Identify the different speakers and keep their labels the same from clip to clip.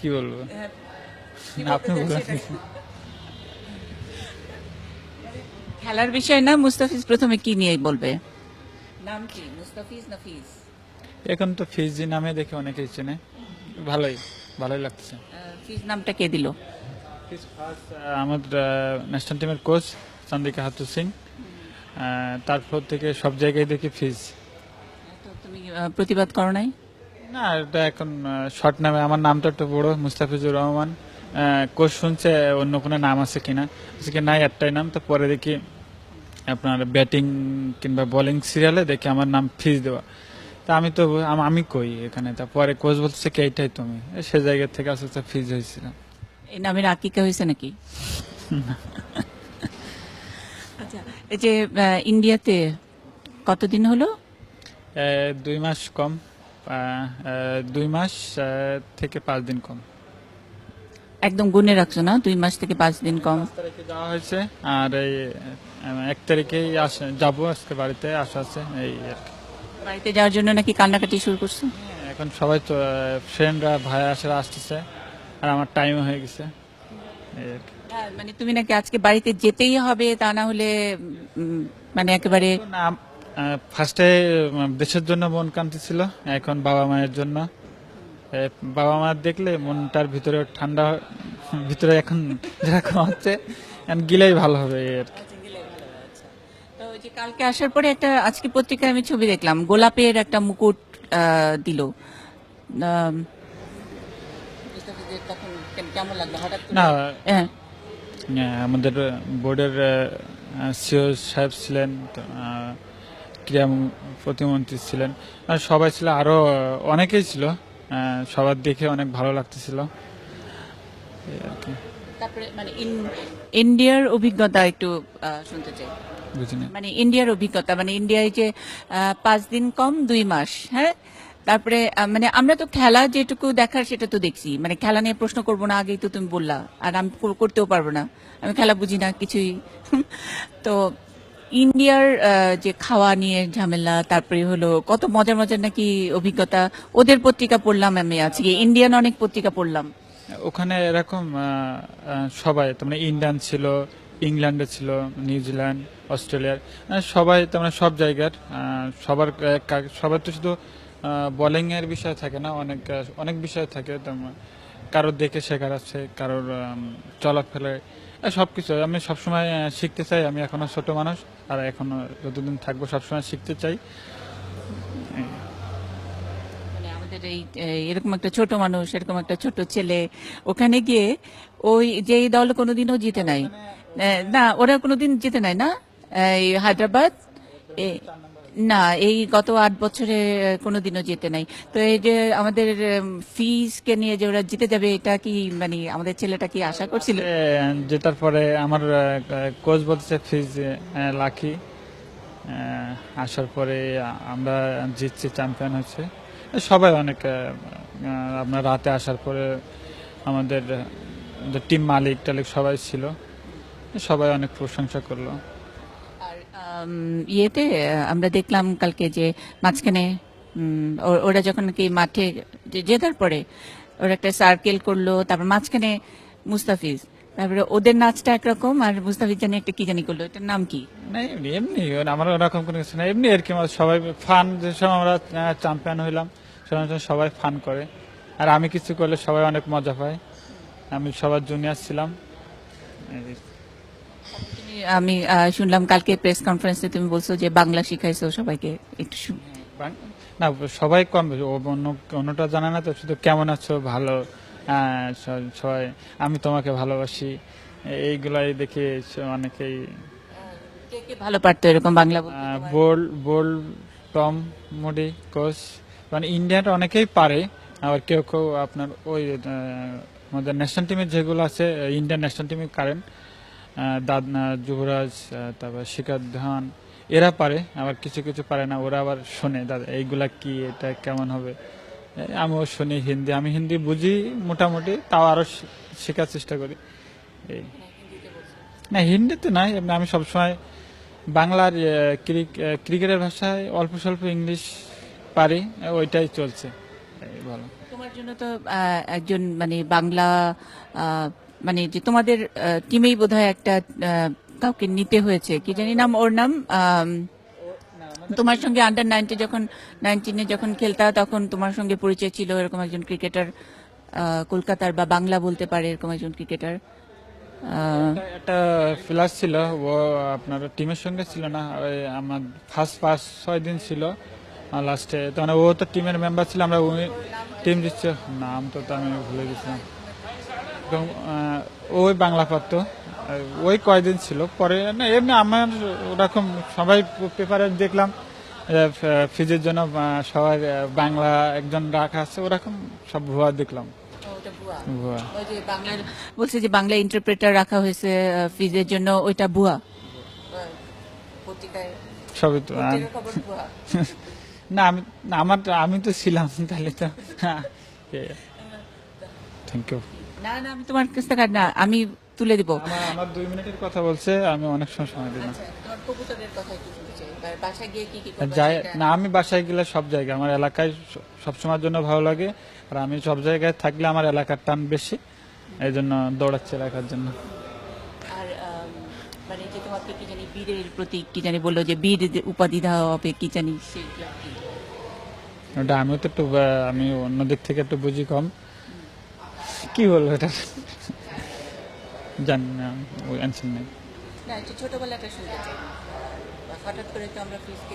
Speaker 1: কি বলব? আপনি
Speaker 2: বলতে
Speaker 1: বলেন।
Speaker 2: খেলার বিষয় না মুস্তাফিজ প্রথমে কি নিয়ে বলবে? নাম কি? মুস্তাফিজ না ফিজ?
Speaker 1: এখন তো ফিজি নামে দেখে অনেকেই চেনে। ভালোই ভালোই লাগছে।
Speaker 2: ফিজ নামটা কে দিল?
Speaker 1: ফিজ ফার্স্ট আমার ন্যাশনাল টিমের কোচ চন্দ্রিকা হাতু সিং। তারপর থেকে সব জায়গায় দেখি ফিজ।
Speaker 2: তো তুমি প্রতিবাদ করো নাই?
Speaker 1: না এটা এখন শর্ট নামে আমার নামটা একটু বড় মুস্তাফিজুর রহমান। কোচ শুনছে অন্য কোনো নাম আছে কিনা আজকে নাই একটাই নাম তো পরে দেখি আপনার ব্যাটিং কিংবা বোলিং সিরিয়ালে দেখি আমার নাম ফিজ দেওয়া। তা আমি তো আমি কই এখানে? তা পরে কোচ বলছে কি এইটাই তুমি। সে জায়গা থেকে আস্তে আস্তে ফিজ হয়েছিল।
Speaker 2: এই নামের আকিকা হয়েছে নাকি? আচ্ছা এই যে ইন্ডিয়াতে কতদিন হলো?
Speaker 1: দুই মাস কম। দুই মাস থেকে পাঁচ দিন কম।
Speaker 2: একদম গুনে রাখছো না? দুই মাস থেকে পাঁচ দিন কম।
Speaker 1: তারিখে যাওয়া হয়েছে আর এই এক তারিখেই যাব আজকে বাড়িতে আসা আছে এই আর কি।
Speaker 2: বাড়িতে যাওয়ার জন্য নাকি কান্নাকাটি শুরু করছ?
Speaker 1: এখন সবাই তো ফ্রেন্ডরা ভাই আসারা আসতেছে আর আমার টাইম হয়ে গেছে।
Speaker 2: হ্যাঁ, মানে তুমি নাকি আজকে বাড়িতে যেতেই হবে তা না হলে মানে একেবারে
Speaker 1: ফার্স্টে দেশের জন্য মন কান্তি ছিল এখন বাবা মায়ের জন্য। বাবা মা দেখলে মনটার ভিতরে ঠান্ডা ভিতরে এখন যেরকম হচ্ছে গিলেই ভালো হবে আর কি।
Speaker 2: তো ওই যে কালকে আসার পরে একটা আজকে পত্রিকায় আমি ছবি দেখলাম গোলাপের একটা মুকুট দিল?
Speaker 1: না
Speaker 2: হ্যাঁ।
Speaker 1: হ্যাঁ, আমাদের বোর্ডের সিও সাহেব ছিলেন ক্রীড়া প্রতিমন্ত্রী ছিলেন। আর সবাই ছিল আরও অনেকেই ছিল। সবার দেখে অনেক ভালো লাগতেছিল। এই আর কি।
Speaker 2: তারপরে মানে ইন- ইন্ডিয়ার অভিজ্ঞতা একটু শুনতে চাই।
Speaker 1: বুঝিনি
Speaker 2: মানে ইন্ডিয়ার অভিজ্ঞতা মানে ইন্ডিয়ায় যে পাঁচ দিন কম দুই মাস হ্যাঁ? তারপরে মানে আমরা তো খেলা যেটুকু দেখার সেটা তো দেখছি। মানে খেলা নিয়ে প্রশ্ন করব না আগেই তো তুমি বললা। আর আমি করতেও পারব না। আমি খেলা বুঝি না কিছুই। তো ইন্ডিয়ার যে খাওয়া নিয়ে ঝামেলা তারপরে হলো কত মজার মজার নাকি অভিজ্ঞতা ওদের পত্রিকা পড়লাম আমি আজকে ইন্ডিয়ান অনেক পত্রিকা পড়লাম।
Speaker 1: ওখানে এরকম সবাই মানে ইন্ডিয়ান ছিল ইংল্যান্ডে ছিল নিউজিল্যান্ড অস্ট্রেলিয়ার সবাই তার মানে সব জায়গার সবার সবার তো শুধু বোলিং এর বিষয় থাকে না অনেক অনেক বিষয় থাকে তেমন কারোর দেখে শেখার আছে কারোর আম, চলাফেরায় আহ, সবকিছু। আমি সবসময় শিখতে চাই। আমি এখনও ছোট মানুষ আর এখনও যতদিন থাকব সবসময় শিখতে চাই।
Speaker 2: মানে আমাদের এই এরকম একটা ছোট মানুষ এরকম একটা ছোট ছেলে ওখানে গিয়ে ওই যে এই দল কোনোদিনও জিতে নাই। এ, না ওরা কোনোদিন জিতে নাই না? এই হায়দ্রাবাদ না, এই গত আট বছরে কোনোদিনও জিতে নাই। তো এই যে আমাদের ফিস কে নিয়ে যে ওরা জিতে যাবে, এটা কি মানে আমাদের ছেলেটা কি আশা করছিল?
Speaker 1: জেতার পরে আমার কোচ বলছে ফিজ লাকি আসার পরে আমরা জিতছি চ্যাম্পিয়ন হচ্ছে। সবাই অনেক আপনার রাতে আসার পরে আমাদের টিম মালিক টালিক সবাই ছিল। সবাই অনেক প্রশংসা করল।
Speaker 2: ইয়েতে, আমরা দেখলাম কালকে যে মাঝখানে ওরা যখন কি মাঠে জেতার পরে ওরা একটা সার্কেল করল, তারপর মাঝখানে মুস্তাফিজ, তারপরে ওদের নাচটা একরকম আর মুস্তাফিজ জানি একটা কি জানি করল, এটার নাম কি?
Speaker 1: এমনি এমনি আমার ওরকম কোনো কিছু না এমনি আর কি সবাই ফান যে সময় আমরা চ্যাম্পিয়ন হইলাম সে সময় সবাই ফান করে। আর আমি কিছু করলে সবাই অনেক মজা পায়। আমি সবার জুনিয়র ছিলাম।
Speaker 2: আমি শুনলাম কালকে প্রেস কনফারেন্সে তুমি বলছো যে বাংলা শিখাইছো সবাইকে একটু
Speaker 1: না সবাই কম ও অন্য অন্যটা জানে না তো শুধু কেমন আছো ভালো সবাই আমি তোমাকে ভালোবাসি এইগুলাই দেখে অনেকেই
Speaker 2: ভালো পারতো এরকম বাংলা?
Speaker 1: বোল বোল টম মোডি কোচ মানে ইন্ডিয়াটা অনেকেই পারে আবার কেউ কেউ আপনার ওই আমাদের ন্যাশনাল টিমের যেগুলো আছে ইন্ডিয়ান ন্যাশনাল টিমে কারেন দাদনা, যুবরাজ তারপর শিকার ধান, এরা পারে, আবার কিছু কিছু পারে না, ওরা আবার শোনে, দাদা, এইগুলা কি, এটা কেমন হবে? আমিও শুনি হিন্দি, আমি হিন্দি বুঝি মোটামুটি, তাও আরও শেখার চেষ্টা করি। এই। না, হিন্দিতে নাই আমি সবসময় বাংলার ক্রিকেটের ভাষায় অল্প স্বল্প ইংলিশ পারি ওইটাই চলছে।
Speaker 2: তোমার জন্য তো একজন মানে বাংলা মানে যে তোমাদের টিমেই বোধহয় একটা কাউকে নিতে হয়েছে। কি জানি নাম, ওর নাম তোমার সঙ্গে আন্ডার নাইনটি যখন নাইনটিনে যখন খেলতা, তখন তোমার সঙ্গে পরিচয় ছিল এরকম একজন ক্রিকেটার কলকাতার বা বাংলা বলতে পারে এরকম একজন ক্রিকেটার
Speaker 1: একটা- প্লেয়ার ছিল, ও আপনার টিমের সঙ্গে ছিল না, ওই আমার ফার্স্ট পাঁচ, ছয় দিন ছিল লাস্টে তখন ও তো টিমের মেম্বার ছিল, আমরা টিম দিচ্ছে, নাম তো আমি ভুলে গেছিলাম। এবং, ওই বাংলা পারতো ওই কয়দিন ছিল। পরে না এমনি আমার ওরকম সবাই পেপারে দেখলাম ফিজের জন্য সবাই বাংলা একজন রাখা আছে ওরকম সব ভুয়া দেখলাম। ভুয়া।
Speaker 2: বলছে যে বাংলা ইন্টারপ্রেটার রাখা হয়েছে ফিজের জন্য ওইটা ভুয়া।
Speaker 1: সবই তো না আমি আমার আমি তো ছিলাম তাহলে তো থ্যাংক ইউ
Speaker 2: না না আমি তোমার কাছ থেকে না আমি তুলে দিব।
Speaker 1: আমার দুই মিনিটের কথা বলছে আমি অনেক সময় সময় দিই না।
Speaker 2: আচ্ছা
Speaker 1: যাই না আমি বাসায় গেলে সব জায়গায় আমার এলাকায় সবসময়ের জন্য ভালো লাগে। আর আমি সব জায়গায় থাকলে আমার এলাকার টান বেশি এই জন্য দৌড়াচ্ছি এলাকার জন্য।
Speaker 2: মানে যে তোমাকে কি জানি বীরের প্রতি কি জানি বলল যে বীর উপাধি দেওয়া হবে কি জানি সেগুলো
Speaker 1: ওটা আমিও তো একটু আমি অন্য দিক থেকে একটু বুঝি কম। কি বলব এটা? জানি না ওই অ্যান্সার নেই।
Speaker 2: না একটু ছোটবেলাটা শুনতে চাই। হঠাৎ করে তো আমরা ফিজকে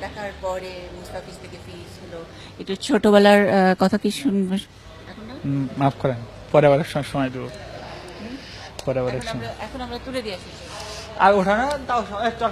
Speaker 2: দেখার পরে মুস্তাফিজ থেকে ফিজ হলো। একটু ছোটবেলার কথা কি শুনবে?
Speaker 1: মাফ করেন পরে আবার সময় সময় দেবো। পরে আবার
Speaker 2: এখন আমরা তুলে দিয়ে আসি।
Speaker 1: আর ওঠা না তাও সময়- চল।